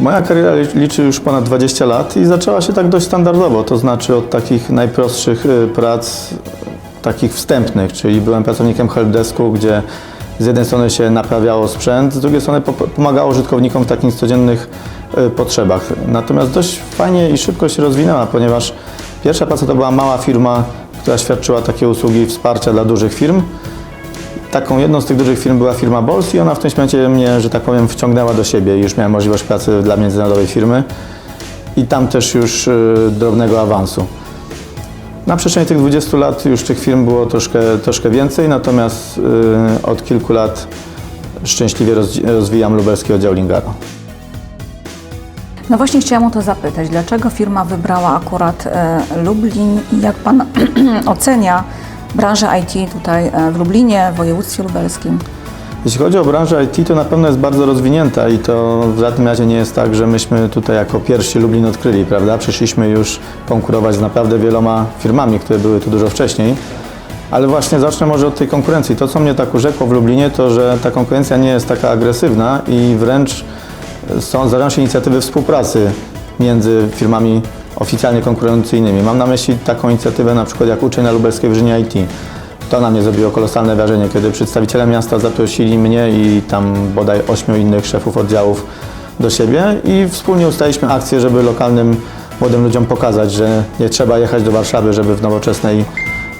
Moja kariera li- liczy już ponad 20 lat i zaczęła się tak dość standardowo, to znaczy od takich najprostszych y, prac, takich wstępnych, czyli byłem pracownikiem helpdesku, gdzie z jednej strony się naprawiało sprzęt, z drugiej strony po- pomagało użytkownikom w takich codziennych y, potrzebach. Natomiast dość fajnie i szybko się rozwinęła, ponieważ pierwsza praca to była mała firma, która świadczyła takie usługi wsparcia dla dużych firm. Taką jedną z tych dużych firm była firma Bols i ona w tym momencie mnie, że tak powiem, wciągnęła do siebie już miałem możliwość pracy dla międzynarodowej firmy i tam też już y, drobnego awansu. Na przestrzeni tych 20 lat już tych firm było troszkę, troszkę więcej, natomiast y, od kilku lat szczęśliwie rozwi- rozwijam lubelski oddział Lingaro. No właśnie chciałam o to zapytać, dlaczego firma wybrała akurat e, Lublin i jak Pan ocenia branżę IT tutaj e, w Lublinie, w województwie lubelskim? Jeśli chodzi o branżę IT, to na pewno jest bardzo rozwinięta i to w żadnym razie nie jest tak, że myśmy tutaj jako pierwsi Lublin odkryli, prawda? Przyszliśmy już konkurować z naprawdę wieloma firmami, które były tu dużo wcześniej. Ale właśnie zacznę może od tej konkurencji. To, co mnie tak urzekło w Lublinie, to że ta konkurencja nie jest taka agresywna i wręcz są, zdarzają inicjatywy współpracy między firmami oficjalnie konkurencyjnymi. Mam na myśli taką inicjatywę na przykład jak Uczeń na Lubelskiej Wyżynie IT. To na mnie zrobiło kolosalne wrażenie, kiedy przedstawiciele miasta zaprosili mnie i tam bodaj ośmiu innych szefów oddziałów do siebie i wspólnie ustaliśmy akcję, żeby lokalnym młodym ludziom pokazać, że nie trzeba jechać do Warszawy, żeby w nowoczesnej,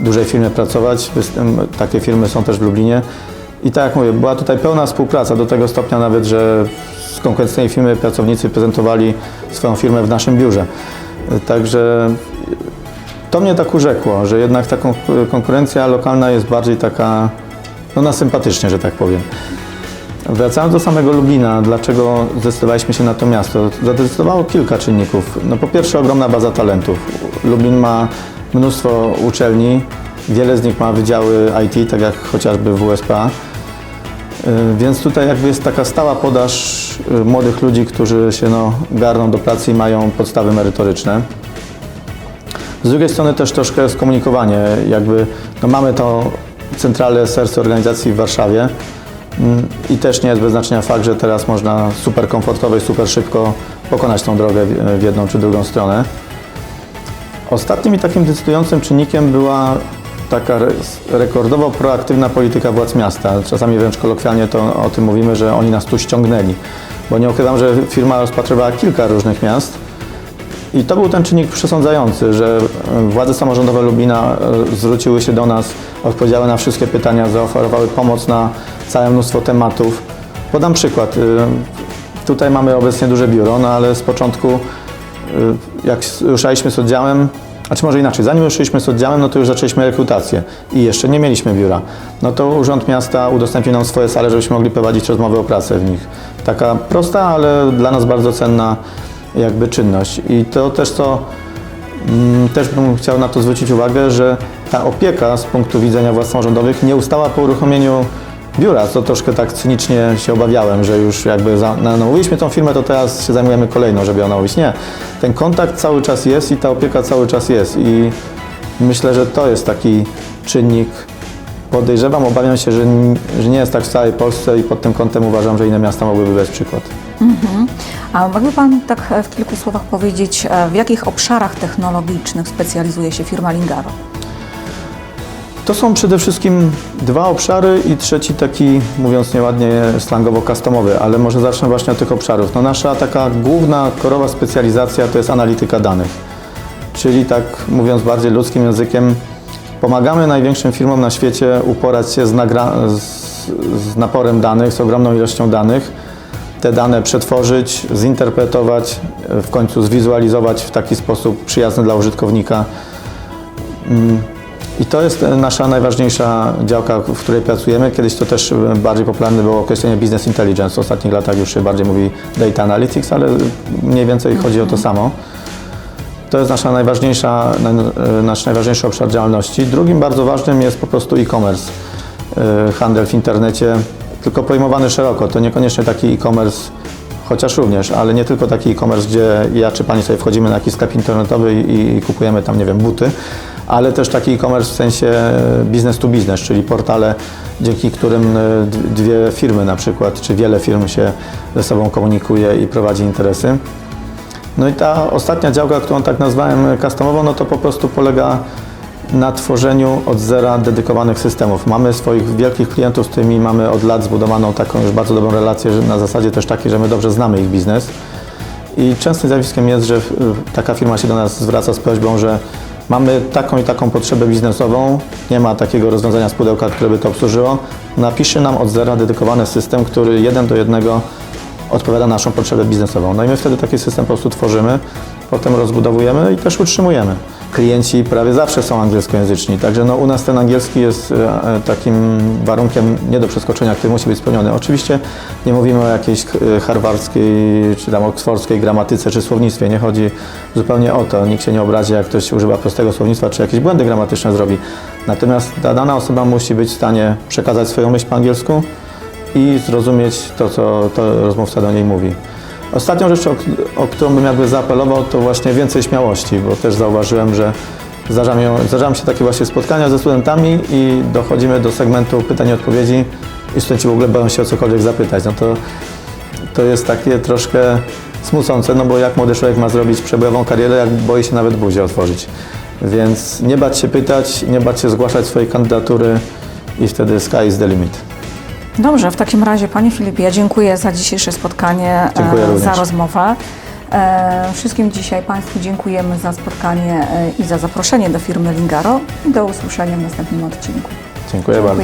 dużej firmie pracować. Takie firmy są też w Lublinie. I tak jak mówię, była tutaj pełna współpraca do tego stopnia nawet, że z konkurencyjnej firmy pracownicy prezentowali swoją firmę w naszym biurze. Także to mnie tak urzekło, że jednak ta kon- konkurencja lokalna jest bardziej taka, no na sympatycznie, że tak powiem. Wracając do samego Lublina, dlaczego zdecydowaliśmy się na to miasto? Zadecydowało kilka czynników. No po pierwsze ogromna baza talentów. Lublin ma mnóstwo uczelni, wiele z nich ma wydziały IT, tak jak chociażby WSPA. Y, Więc tutaj jakby jest taka stała podaż y, młodych ludzi, którzy się no, garną do pracy i mają podstawy merytoryczne. Z drugiej strony też troszkę skomunikowanie, jakby no mamy to centralę serce organizacji w Warszawie mm, i też nie jest bez znaczenia fakt, że teraz można super komfortowo i super szybko pokonać tą drogę w jedną czy drugą stronę. Ostatnim i takim decydującym czynnikiem była taka re- rekordowo proaktywna polityka władz miasta. Czasami wręcz kolokwialnie to o tym mówimy, że oni nas tu ściągnęli. Bo nie ukrywam, że firma rozpatrywała kilka różnych miast, i to był ten czynnik przesądzający, że e, władze samorządowe Lubina e, zwróciły się do nas, odpowiedziały na wszystkie pytania, zaoferowały pomoc na całe mnóstwo tematów. Podam przykład. Y, Tutaj mamy obecnie duże biuro, no ale z początku, jak ruszaliśmy z oddziałem, a czy może inaczej, zanim ruszyliśmy z oddziałem, no to już zaczęliśmy rekrutację i jeszcze nie mieliśmy biura. No to Urząd Miasta udostępnił nam swoje sale, żebyśmy mogli prowadzić rozmowy o pracę w nich. Taka prosta, ale dla nas bardzo cenna jakby czynność. I to też co mm, też bym chciał na to zwrócić uwagę, że ta opieka z punktu widzenia władz samorządowych nie ustała po uruchomieniu biura, co troszkę tak cynicznie się obawiałem, że już jakby za, na- namówiliśmy tą firmę, to teraz się zajmujemy kolejną, żeby ją namówić. Nie. Ten kontakt cały czas jest i ta opieka cały czas jest i myślę, że to jest taki czynnik, podejrzewam, obawiam się, że, że nie jest tak w całej Polsce i pod tym kątem uważam, że inne miasta mogłyby brać przykład. A mógłby Pan tak e, w kilku słowach powiedzieć, e, w jakich obszarach technologicznych specjalizuje się firma Lingaro? To są przede wszystkim dwa obszary i trzeci taki, mówiąc nieładnie, slangowo customowy, ale może zacznę właśnie od tych obszarów. No nasza taka główna, korowa specjalizacja to jest analityka danych, czyli tak mówiąc bardziej ludzkim językiem, pomagamy największym firmom na świecie uporać się z, z, z naporem danych, z ogromną ilością danych, te dane przetworzyć, zinterpretować, w końcu zwizualizować w taki sposób przyjazny dla użytkownika. I to jest e, nasza najważniejsza działka, w której pracujemy. Kiedyś to też e, bardziej popularne było określenie business intelligence. W ostatnich latach już się bardziej mówi data analytics, ale mniej więcej chodzi o to samo. To jest nasza najważniejsza, na- e, nasz najważniejszy obszar działalności. Drugim bardzo ważnym jest po prostu e-commerce, handel w internecie, tylko pojmowany szeroko. To niekoniecznie taki e-commerce chociaż również, ale nie tylko taki e-commerce, gdzie ja czy Pani sobie wchodzimy na jakiś sklep internetowy i, kupujemy tam, nie wiem, buty, ale też taki e-commerce w sensie business to business, czyli portale, dzięki którym e, dwie firmy na przykład, czy wiele firm się ze sobą komunikuje i prowadzi interesy. No i ta ostatnia działka, którą tak nazwałem customową, no to po prostu polega na tworzeniu od zera dedykowanych systemów. Mamy swoich wielkich klientów, z którymi mamy od lat zbudowaną taką już bardzo dobrą relację, na zasadzie też takiej, że my dobrze znamy ich biznes. I częstym zjawiskiem jest, że taka firma się do nas zwraca z prośbą, że mamy taką i taką potrzebę biznesową, nie ma takiego rozwiązania z pudełka, które by to obsłużyło. Napisze nam od zera dedykowany system, który jeden do jednego odpowiada na naszą potrzebę biznesową. No i my wtedy taki system po prostu tworzymy, potem rozbudowujemy i też utrzymujemy. Klienci prawie zawsze są angielskojęzyczni, także no u nas ten angielski jest e, e, takim warunkiem nie do przeskoczenia, który musi być spełniony. Oczywiście nie mówimy o jakiejś e, harwardzkiej czy tam oksfordzkiej gramatyce czy słownictwie, nie chodzi zupełnie o to. Nikt się nie obrazi, jak ktoś używa prostego słownictwa czy jakieś błędy gramatyczne zrobi. Natomiast dana osoba musi być w stanie przekazać swoją myśl po angielsku, i zrozumieć to, co to rozmówca do niej mówi. Ostatnią rzeczą, o, o którą bym jakby zaapelował, to właśnie więcej śmiałości, bo też zauważyłem, że zdarzają się takie właśnie spotkania ze studentami i dochodzimy do segmentu pytań i odpowiedzi i studenci w ogóle boją się o cokolwiek zapytać. No to, to jest takie troszkę smucące, no bo jak młody człowiek ma zrobić przebojową karierę, jak boi się nawet buzię otworzyć. Więc nie bać się pytać, nie bać się zgłaszać swojej kandydatury i wtedy sky is the limit. Dobrze, w takim razie Panie Filipie, ja dziękuję za dzisiejsze spotkanie, e, za rozmowę. E, Wszystkim dzisiaj Państwu dziękujemy za spotkanie e, i za zaproszenie do firmy Lingaro i do usłyszenia w następnym odcinku. Dziękuję bardzo.